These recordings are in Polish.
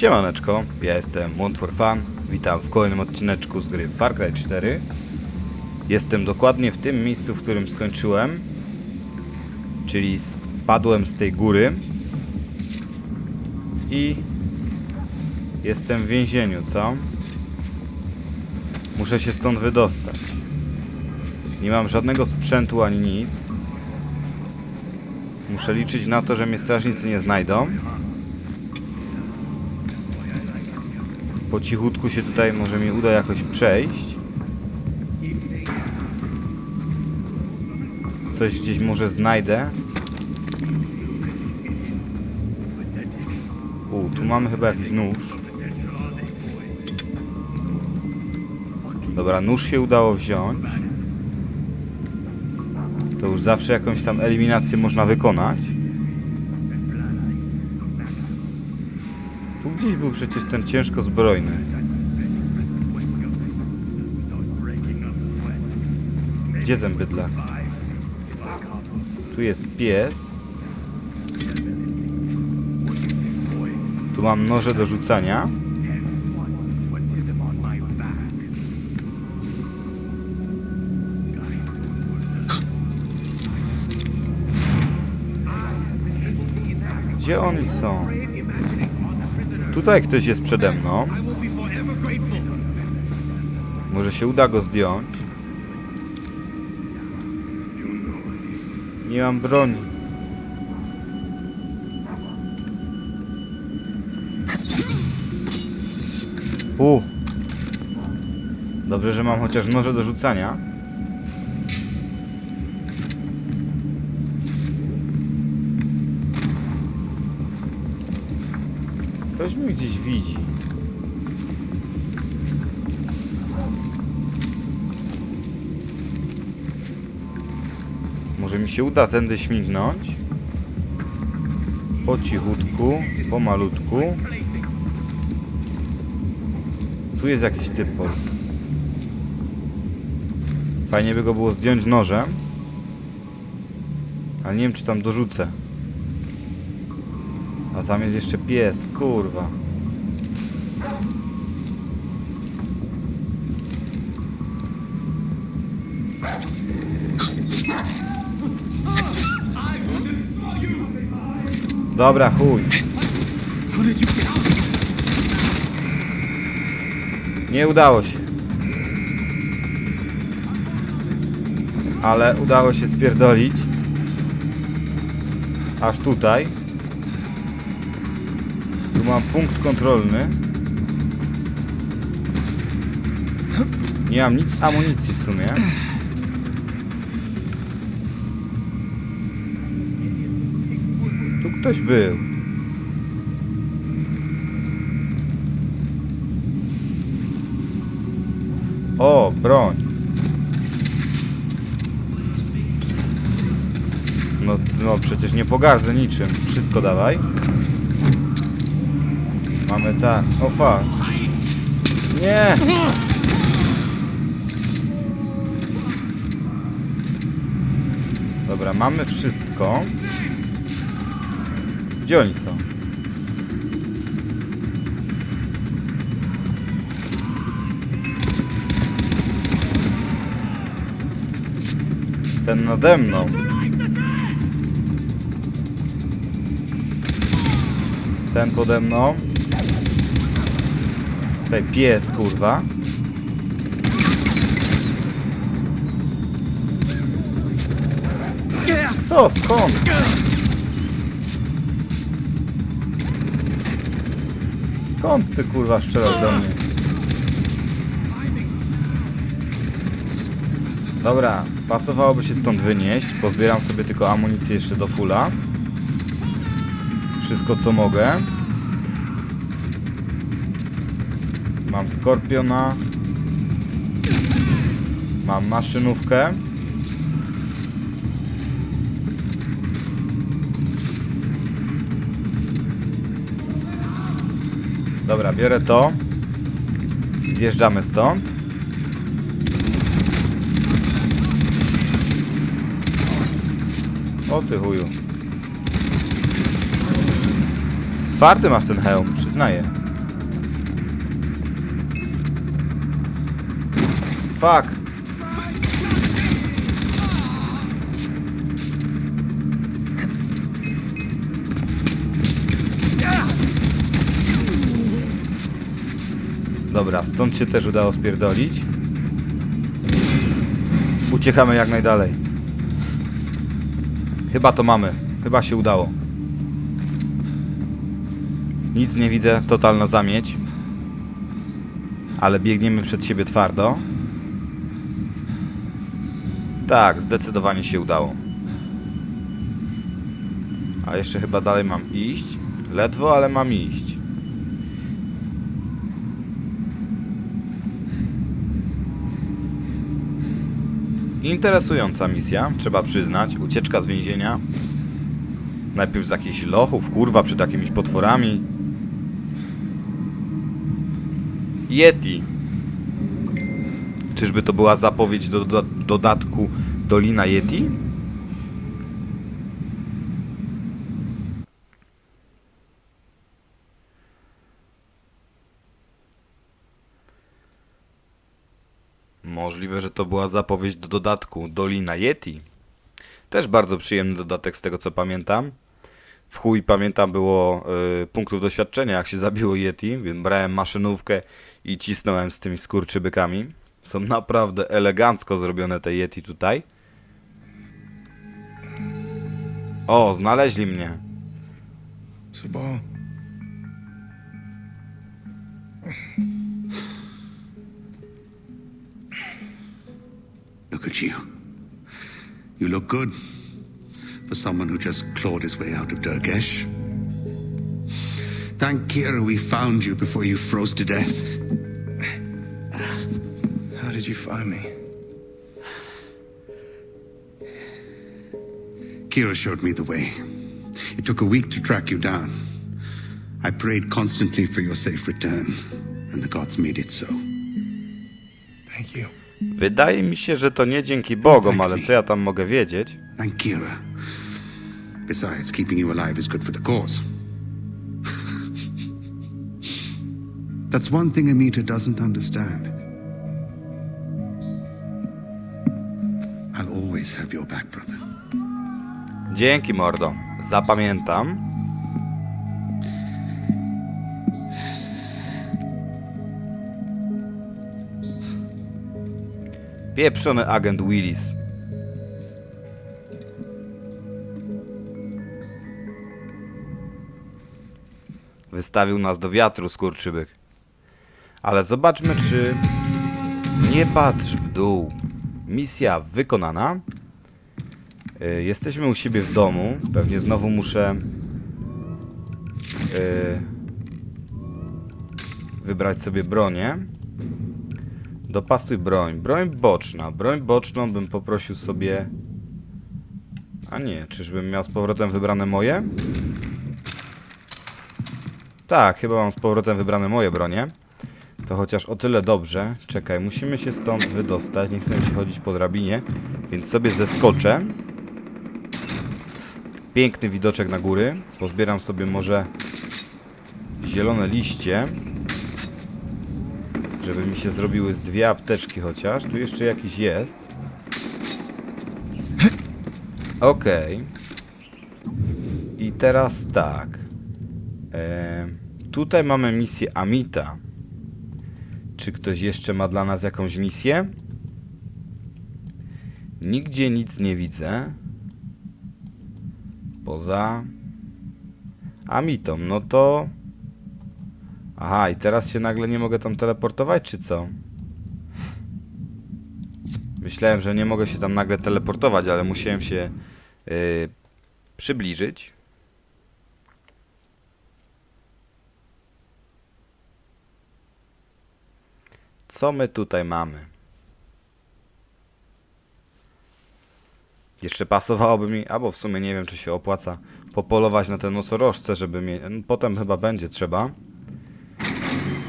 Siemaneczko, ja jestem Montforfan. Witam w kolejnym odcineczku z gry Far Cry 4. Jestem dokładnie w tym miejscu, w którym skończyłem. Czyli spadłem z tej góry. I jestem w więzieniu, co? Muszę się stąd wydostać. Nie mam żadnego sprzętu ani nic. Muszę liczyć na to, że mnie strażnicy nie znajdą. Po cichutku się tutaj może mi uda jakoś przejść. Coś gdzieś może znajdę. U, tu mamy chyba jakiś nóż. Dobra, nóż się udało wziąć. To już zawsze jakąś tam eliminację można wykonać. Gdzieś był przecież ten ciężko zbrojny. Gdzie ten bydlak? Tu jest pies. Tu mam noże do rzucania. Gdzie oni są? Tutaj ktoś jest przede mną. Może się uda go zdjąć. Nie mam broni. U. Dobrze, że mam chociaż noże do rzucania. Ktoś mnie gdzieś widzi. Może mi się uda tędy śmignąć? Po cichutku, po malutku. Tu jest jakiś typol. Fajnie by go było zdjąć nożem. Ale nie wiem, czy tam dorzucę. A tam jest jeszcze pies, kurwa. Dobra, chuj. Nie udało się. Ale udało się spierdolić. Aż tutaj. Tu mam punkt kontrolny. Nie mam nic amunicji w sumie. Tu ktoś był. O, broń. No, no przecież nie pogardzę niczym. Wszystko dawaj. Mamy tak. O fuck. Nie! Dobra, mamy wszystko. Gdzie oni są? Ten nade mną. Ten pode mną. Tutaj pies, kurwa. Kto? Skąd? Skąd ty kurwa strzelasz do mnie? Dobra, pasowałoby się stąd wynieść. Pozbieram sobie tylko amunicję jeszcze do fula. Wszystko co mogę. Mam skorpiona. Mam maszynówkę. Dobra, biorę to. Zjeżdżamy stąd. O ty chuju. Twardy masz ten hełm, przyznaję. Dobra, stąd się też udało spierdolić. Uciekamy jak najdalej. Chyba to mamy. Chyba się udało. Nic nie widzę, totalna zamieć. Ale biegniemy przed siebie twardo. Tak, zdecydowanie się udało. A jeszcze chyba dalej mam iść. Ledwo, ale mam iść. Interesująca misja, trzeba przyznać. Ucieczka z więzienia. Najpierw z jakichś lochów, kurwa, przed jakimiś potworami. Yeti. Czyżby to była zapowiedź do, do dodatku Dolina Yeti? Możliwe, że to była zapowiedź do dodatku Dolina Yeti. Też bardzo przyjemny dodatek z tego co pamiętam. W chuj pamiętam było y, punktów doświadczenia jak się zabiło Yeti, więc brałem maszynówkę i cisnąłem z tymi skurczybykami. Są naprawdę elegancko zrobione te Yeti tutaj. O, znaleźli mnie. Sabal. Look at you. You look good for someone who just clawed his way out of Durgesh. Thank Kira we found you before you froze to death. How did you find me? Kira showed me the way. It took a week to track you down. I prayed constantly for your safe return, and the gods made it so. Wydaje mi się, że to nie dzięki Bogom, ale co ja tam mogę wiedzieć? Thank Kira. Besides, keeping you alive is good for the cause. That's one thing Amita doesn't understand. I'll always have your back, brother. Dzięki, mordo. Zapamiętam. Pieprzony agent Willis. Wystawił nas do wiatru, skurczybyk. Ale zobaczmy, czy... Nie patrz w dół. Misja wykonana. Y, Jesteśmy u siebie w domu. Pewnie znowu muszę y, wybrać sobie bronię. Dopasuj broń. Broń boczna. Broń boczną bym poprosił sobie. A nie, czyżbym miał z powrotem wybrane moje? Tak, chyba mam z powrotem wybrane moje bronie. To chociaż o tyle dobrze. Czekaj, musimy się stąd wydostać. Nie chcę się chodzić po drabinie, więc sobie zeskoczę. Piękny widoczek na góry. Pozbieram sobie może zielone liście. Żeby mi się zrobiły z dwie apteczki chociaż. Tu jeszcze jakiś jest. Okej. I teraz tak. E, tutaj mamy misję Amita. Czy ktoś jeszcze ma dla nas jakąś misję? Nigdzie nic nie widzę. Poza Amitą, no to... Aha, i teraz się nagle nie mogę tam teleportować, czy co? Myślałem, że nie mogę się tam nagle teleportować, ale musiałem się yy, przybliżyć. Co my tutaj mamy? Jeszcze pasowałoby mi, albo w sumie nie wiem, czy się opłaca popolować na te nosorożce, żeby Potem chyba będzie trzeba.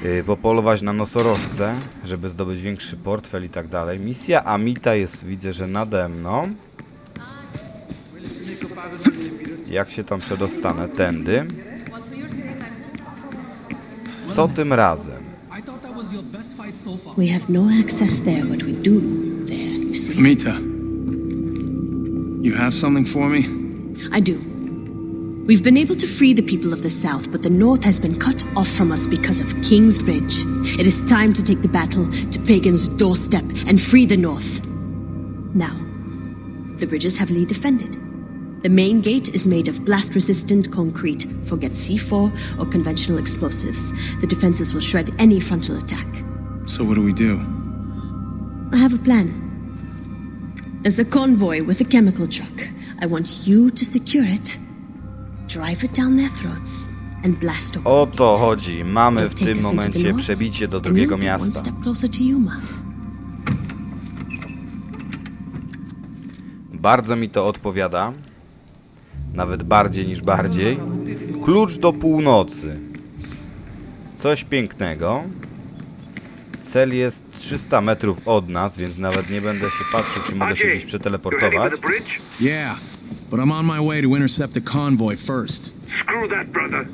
Yy, popolować na nosorożce, żeby zdobyć większy portfel i tak dalej. Misja Amita jest, widzę, że nade mną. Jak się tam przedostanę? Tędy. Co tym razem? We have no access there, but we do there, you see. Mita. You have something for me? I do. We've been able to free the people of the South, but the North has been cut off from us because of King's Bridge. It is time to take the battle to Pagan's doorstep and free the North. Now, the bridge is heavily defended. The main gate is made of blast resistant concrete. Forget C4 or conventional explosives. The defenses will shred any frontal attack. So what do we do? I have a plan. There's a convoy with a chemical truck. I want you to secure it, drive it down their throats, and blast open O to chodzi. Mamy w tym momencie przebicie do drugiego miasta. Bardzo mi to odpowiada. Nawet bardziej niż bardziej. Klucz do północy. Coś pięknego. Cel jest 300 metrów od nas, więc nawet nie będę się patrzył, czy mogę się gdzieś przeteleportować. Yeah, but I'm on my way to intercept the convoy first. Screw that, brother.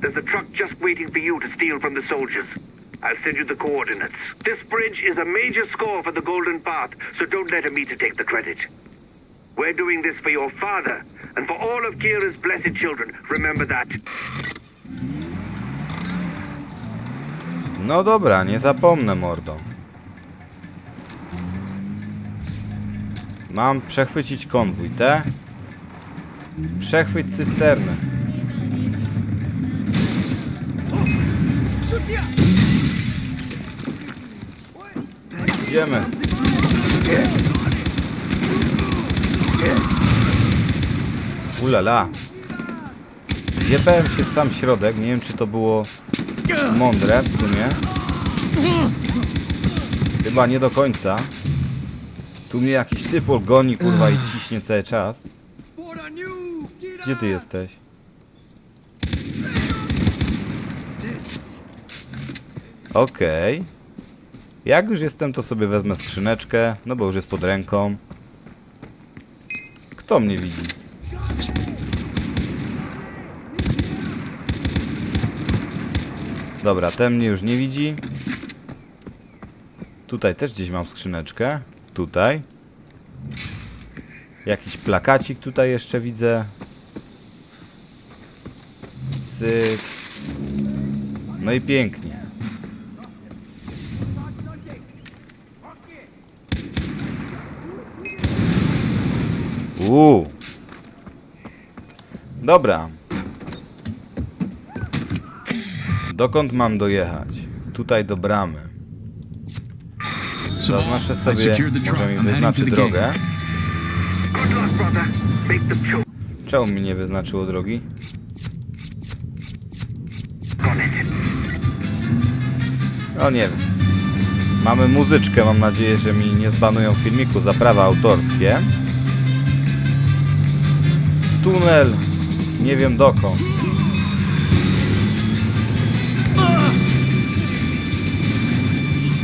There's a truck just waiting for you to steal from the soldiers. I'll send you the coordinates. This bridge is a major score for the Golden Path, so don't let him to take the credit. We're doing this for your father, and for all of Kira's blessed children. Remember that. No dobra, nie zapomnę, mordo. Mam przechwycić konwój, te? Przechwyć cysternę. Idziemy. Ulala. Jebałem się w sam środek, nie wiem czy to było mądre w sumie. Chyba nie do końca. Tu mnie jakiś typol goni kurwa i ciśnie cały czas. Gdzie ty jesteś? Okej. Jak już jestem, to sobie wezmę skrzyneczkę, no bo już jest pod ręką. Kto mnie widzi? Dobra, ten mnie już nie widzi. Tutaj też gdzieś mam skrzyneczkę. Tutaj. Jakiś plakacik tutaj jeszcze widzę. No i pięknie. Uuu. Dobra. Dokąd mam dojechać? Tutaj do bramy. Zaznaczę sobie, może mi wyznaczy drogę. Czemu mi nie wyznaczyło drogi? No nie wiem. Mamy muzyczkę, mam nadzieję, że mi nie zbanują filmiku za prawa autorskie. Tunel. Nie wiem dokąd.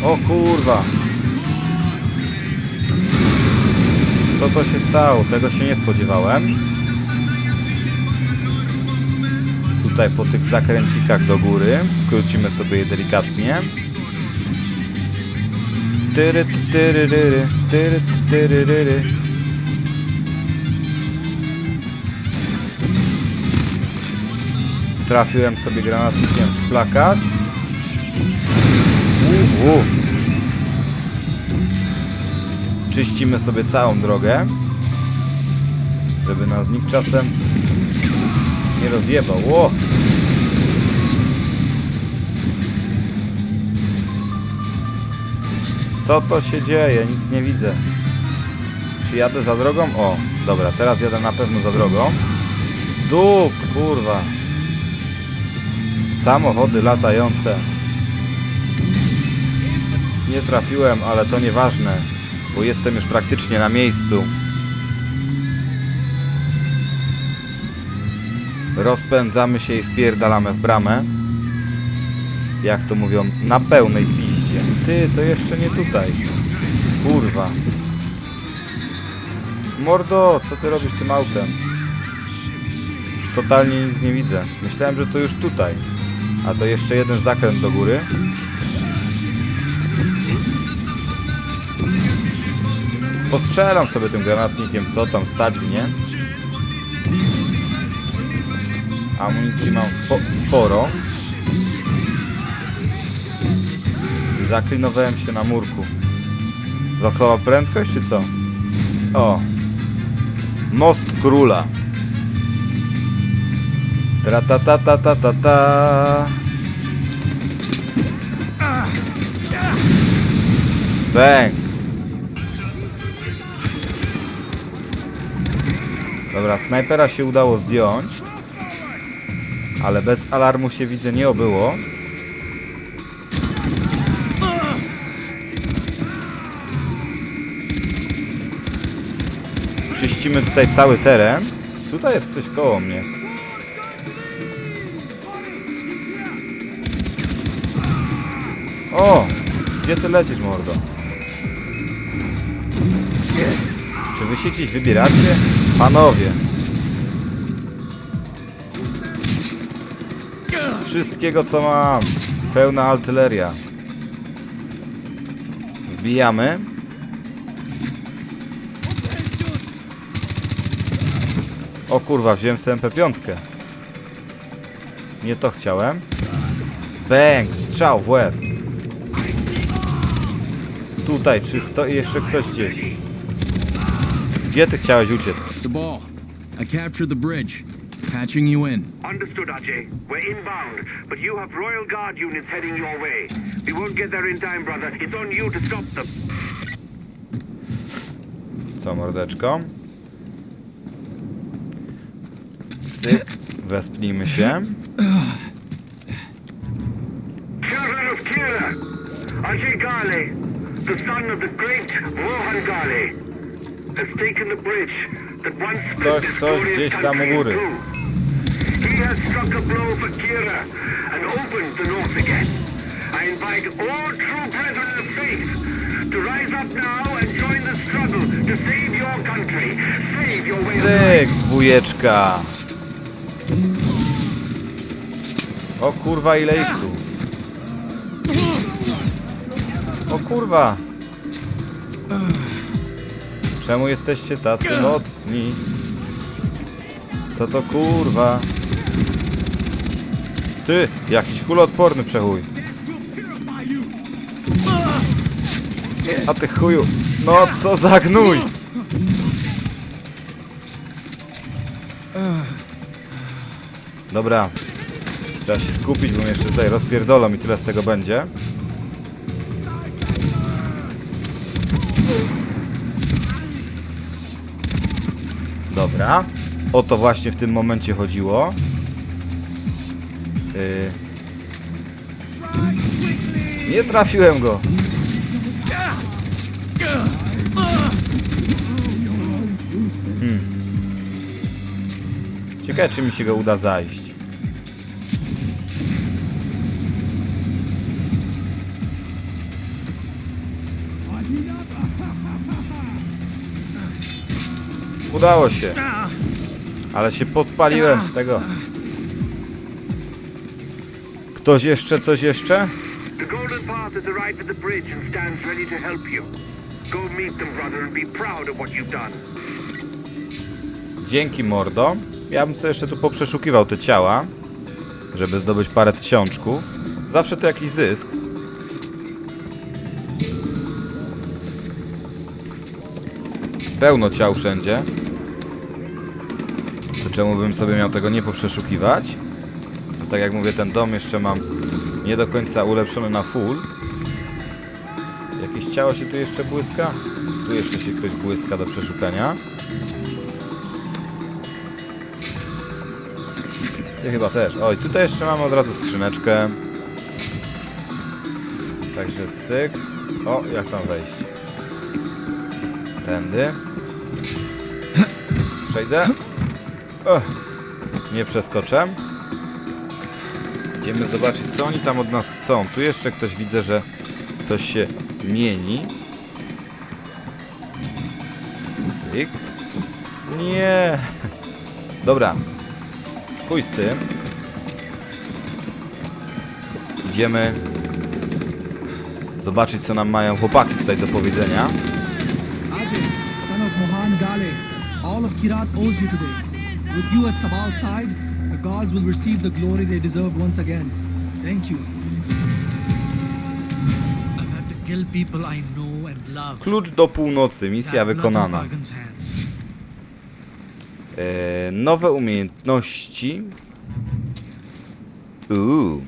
O kurwa. Co to się stało? Tego się nie spodziewałem. Tutaj po tych zakręcikach do góry. Skrócimy sobie je delikatnie. Tyry, tyry, tyry, tyry. Trafiłem sobie granatnikiem w plakat. U, u. Czyścimy sobie całą drogę. Żeby nas nikt czasem nie rozjebał. Ło! Co to się dzieje? Nic nie widzę. Czy jadę za drogą? O, dobra, teraz jadę na pewno za drogą. Dup, kurwa. Samochody latające. Nie trafiłem, ale to nieważne, bo jestem już praktycznie na miejscu. Rozpędzamy się i wpierdalamy w bramę. Jak to mówią, na pełnej piździe. Ty, to jeszcze nie tutaj. Kurwa. Mordo, co ty robisz tym autem? Już totalnie nic nie widzę. Myślałem, że to już tutaj. A to jeszcze jeden zakręt do góry. Postrzelam sobie tym granatnikiem, co tam stać mnie. Amunicji mam spo- sporo. Zaklinowałem się na murku. Za słaba prędkość, czy co? O. Most króla. Tra ta ta ta ta ta ta. Bang. Dobra, snajpera się udało zdjąć. Ale bez alarmu się widzę nie obyło. Czyścimy tutaj cały teren. Tutaj jest ktoś koło mnie. O! Gdzie ty lecisz, mordo? Czy wy się gdzieś wybieracie? Panowie! Z wszystkiego co mam. Pełna artyleria. Wbijamy. O kurwa, wziąłem sobie MP5. Nie to chciałem. Bang! Strzał w łeb. Tutaj czysto i jeszcze ktoś gdzieś. Gdzie ty chciałeś uciec? The ball. I captured the bridge. Patching you in. Understood, Ajay. We're inbound, but you have Royal Guard units heading your way. We won't get there in time, brother. It's on you to stop them. Co, mordeczko? Syk. Wespnijmy się. Children of Kira, Ajay Ghale, the son of the great Mohan Ghale, has taken the bridge that once split Ktoś this coś glorious gdzieś tam u country in góry. two. He has struck a blow for Kira and opened the north again. I invite all true brethren of faith to rise up now and join the struggle to save your country, save your way of Syk, wujeczka. O kurwa, ile ich tu? O kurwa. Czemu jesteście tacy mocni? Co to kurwa? Ty, jakiś kuloodporny przechuj. A ty chuju. No co za gnój. Dobra. Trzeba się skupić, bo mnie jeszcze tutaj rozpierdolą i tyle z tego będzie. Dobra. O to właśnie w tym momencie chodziło. Yy. Nie trafiłem go. Hmm. Ciekawe, czy mi się go uda zajść. Udało się. Ale się podpaliłem z tego. Ktoś jeszcze, coś jeszcze? The Golden Path has arrived at the bridge and stands ready to help you. Go meet them, brother, and be proud of what you've done. Dzięki mordo. Ja bym sobie jeszcze tu poprzeszukiwał te ciała, żeby zdobyć parę tysiączków. Zawsze to jakiś zysk. Pełno ciał wszędzie. To czemu bym sobie miał tego nie poprzeszukiwać? To tak jak mówię, ten dom jeszcze mam nie do końca ulepszony na full. Jakieś ciało się tu jeszcze błyska? Tu jeszcze się ktoś błyska do przeszukania. Ty chyba też. Oj, tutaj jeszcze mamy od razu skrzyneczkę. Także cyk. O, jak tam wejść? Tędy. Przejdę. Ech, nie przeskoczę. Idziemy zobaczyć, co oni tam od nas chcą. Tu jeszcze ktoś widzę, że coś się mieni. Cyk. Nie. Dobra, Chuj z tym. Idziemy zobaczyć co nam mają chłopaki tutaj do powiedzenia. Son of Mohan all of Kirat owes you today. With you at Sabal's side, the gods will receive the glory they deserve once again. Thank you. I've had to kill people I know and love. Klucz do północy, misja wykonana. E, nowe umiejętności. Uuu.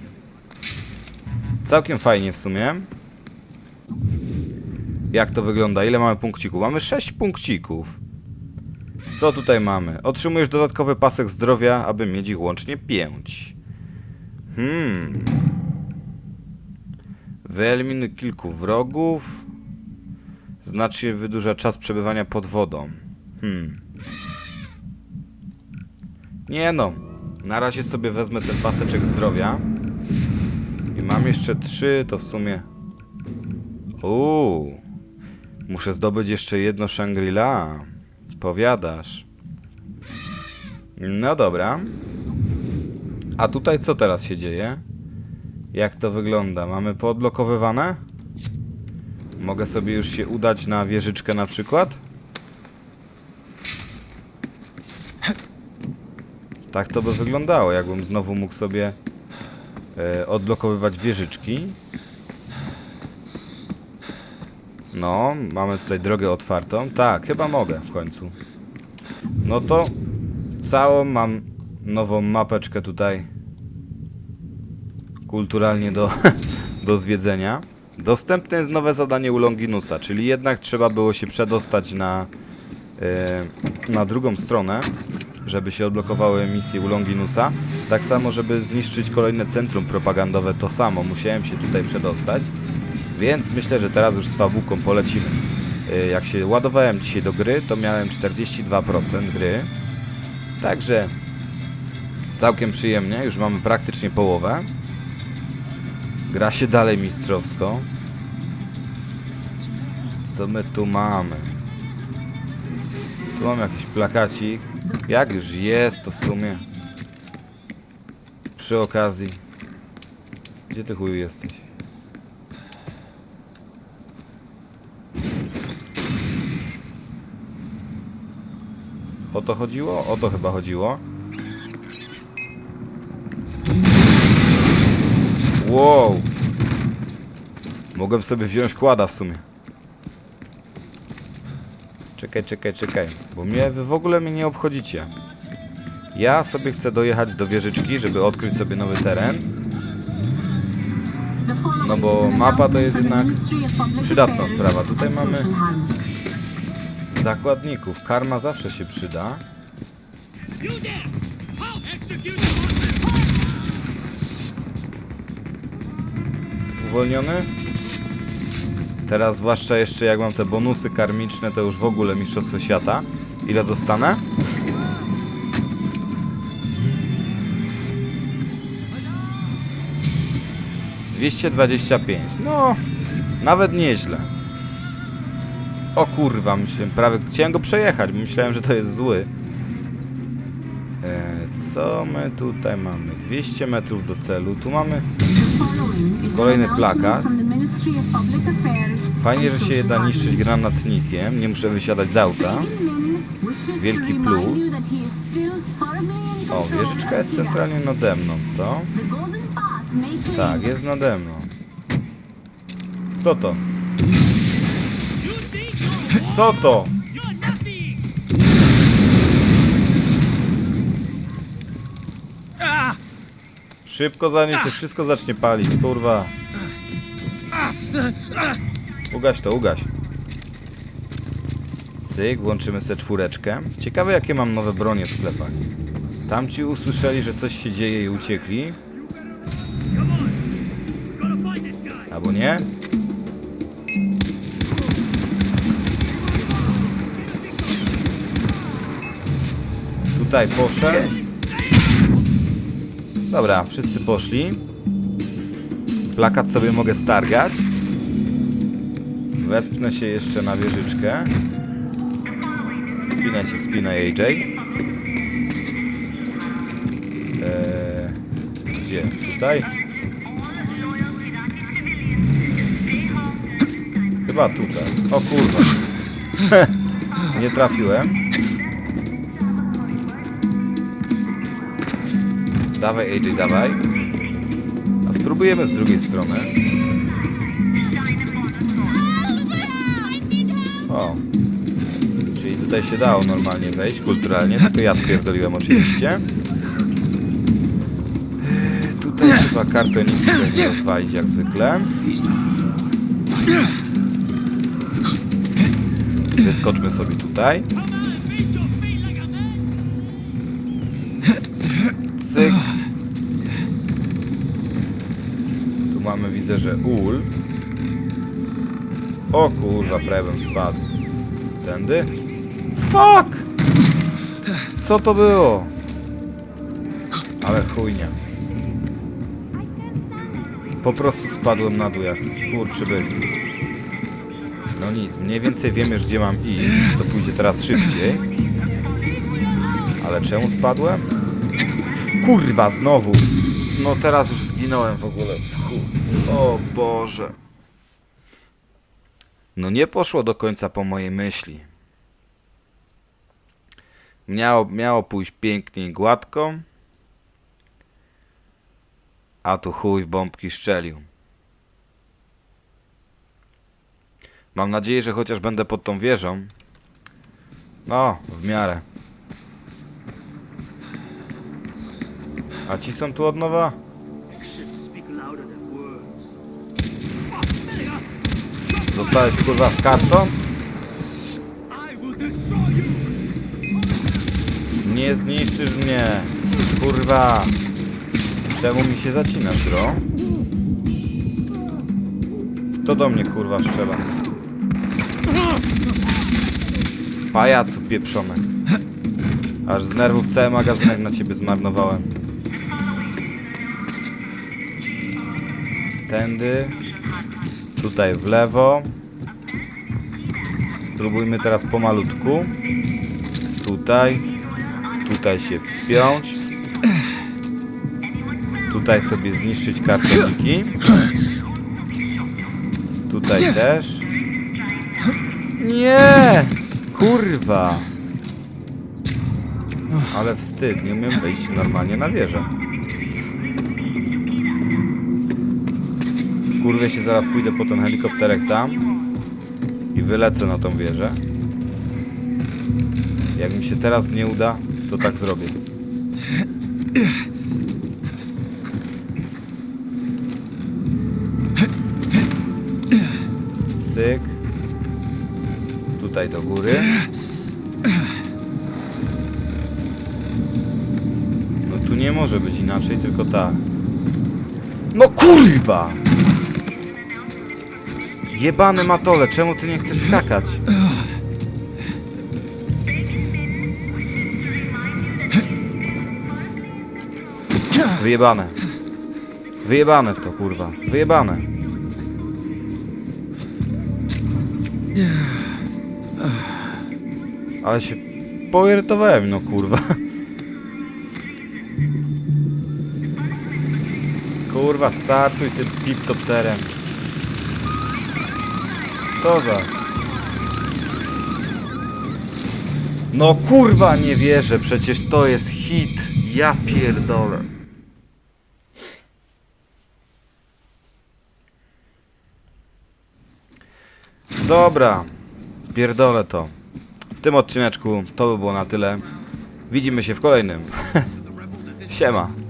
Całkiem fajnie w sumie. Jak to wygląda? Ile mamy punkcików? Mamy 6 punkcików. Co tutaj mamy? Otrzymujesz dodatkowy pasek zdrowia, aby mieć ich łącznie 5. Hmm. Wyeliminuj kilku wrogów. Znacznie wydłuża czas przebywania pod wodą. Hmm. Nie no, na razie sobie wezmę ten paseczek zdrowia. I mam jeszcze trzy, to w sumie... Uuu, muszę zdobyć jeszcze jedno Shangri-La. Powiadasz. No dobra. A tutaj co teraz się dzieje? Jak to wygląda? Mamy poodblokowywane? Mogę sobie już się udać na wieżyczkę na przykład? Tak to by wyglądało, jakbym znowu mógł sobie e, odblokowywać wieżyczki. No, mamy tutaj drogę otwartą. Tak, chyba mogę w końcu. No to całą mam nową mapeczkę tutaj kulturalnie do, do zwiedzenia. Dostępne jest nowe zadanie u Longinusa, czyli jednak trzeba było się przedostać na, e, na drugą stronę, żeby się odblokowały misje u Longinusa. Tak samo, żeby zniszczyć kolejne centrum propagandowe, to samo. Musiałem się tutaj przedostać. Więc myślę, że teraz już z fabułką polecimy. E, Jak się ładowałem dzisiaj do gry, to miałem 42% gry. Także całkiem przyjemnie, już mamy praktycznie połowę. Gra się dalej mistrzowsko. Co my tu mamy? Tu mam jakiś plakacik. Jak już jest to w sumie. Przy okazji. Gdzie ty chuju jesteś? O to chodziło? O to chyba chodziło. Wow. Mogłem sobie wziąć kłada w sumie. Czekaj, czekaj, czekaj. Bo mnie, wy w ogóle mnie nie obchodzicie. Ja sobie chcę dojechać do wieżyczki, żeby odkryć sobie nowy teren. No bo mapa to jest jednak przydatna sprawa. Tutaj mamy zakładników. Karma zawsze się przyda. Uwolniony? Teraz zwłaszcza jeszcze jak mam te bonusy karmiczne, to już w ogóle Mistrzostwo Świata. Ile dostanę? Dwieście dwadzieścia pięć. No, nawet nieźle. O kurwa, myślałem, prawie chciałem go przejechać, myślałem, że to jest zły. E, co my tutaj mamy? 200 metrów do celu. Tu mamy Kolejny plakat. Fajnie, że się da niszczyć granatnikiem. Nie muszę wysiadać z auta. Wielki plus. O, wieżyczka jest centralnie nade mną, co? Tak, jest nade mną. Kto to? Co to? Szybko zanim się wszystko zacznie palić, kurwa. Ugaś to, ugaś. Cyk, włączymy sobie czwóreczkę. Ciekawe jakie mam nowe bronie w sklepach. Tamci usłyszeli, że coś się dzieje i uciekli. Albo nie? Tutaj poszedł. Dobra, wszyscy poszli. Plakat sobie mogę stargać. Wespnę się jeszcze na wieżyczkę. Wspinaj się, wspinaj AJ. Eee, gdzie? Tutaj? Chyba tutaj. O kurwa. Nie trafiłem. Dawaj AJ, dawaj. A spróbujemy z drugiej strony. O. Czyli tutaj się dało normalnie wejść, kulturalnie, tylko ja spierdoliłem oczywiście. Tutaj trzeba kartoniki będzie rozwalić jak zwykle. Wyskoczmy sobie tutaj. Cyk. Tu mamy, widzę, że ul. O kurwa, prawie bym spadł. Tędy? Fuck! Co to było? Ale chujnia. Po prostu spadłem na dół jak skurczy byk. No nic, mniej więcej wiem gdzie mam iść, to pójdzie teraz szybciej. Ale czemu spadłem? Kurwa, znowu! No teraz już zginąłem w ogóle. O Boże. No nie poszło do końca po mojej myśli. Miało, miało pójść pięknie i gładko. A tu chuj w bombki szczelił. Mam nadzieję, że chociaż będę pod tą wieżą. No, w miarę. A ci są tu od nowa? Zostałeś kurwa w karton? Nie zniszczysz mnie. Kurwa. Czemu mi się zacinasz, bro? Kto do mnie kurwa strzela? Pajacu pieprzony. Aż z nerwów cały magazynek na ciebie zmarnowałem. Tędy. Tutaj w lewo. Spróbujmy teraz pomalutku. Tutaj. Tutaj się wspiąć. Tutaj sobie zniszczyć kartoniki. Tutaj też. Nie! Kurwa! Ale wstyd, nie umiem wejść normalnie na wieżę. Kurwie się zaraz pójdę po ten helikopterek tam i wylecę na tą wieżę. Jak mi się teraz nie uda, to tak zrobię. Cyk. Tutaj do góry. No tu nie może być inaczej, tylko tak. No kurwa! Jebany matole, czemu ty nie chcesz skakać? Wyjebane. Wyjebane w to, kurwa. Wyjebane. Ale się poirytowałem, no kurwa. Kurwa, startuj tym tip-topterem. Co za... No kurwa, nie wierzę, przecież to jest hit. Ja pierdolę. Dobra, pierdolę to. W tym odcineczku to by było na tyle. Widzimy się w kolejnym. Siema.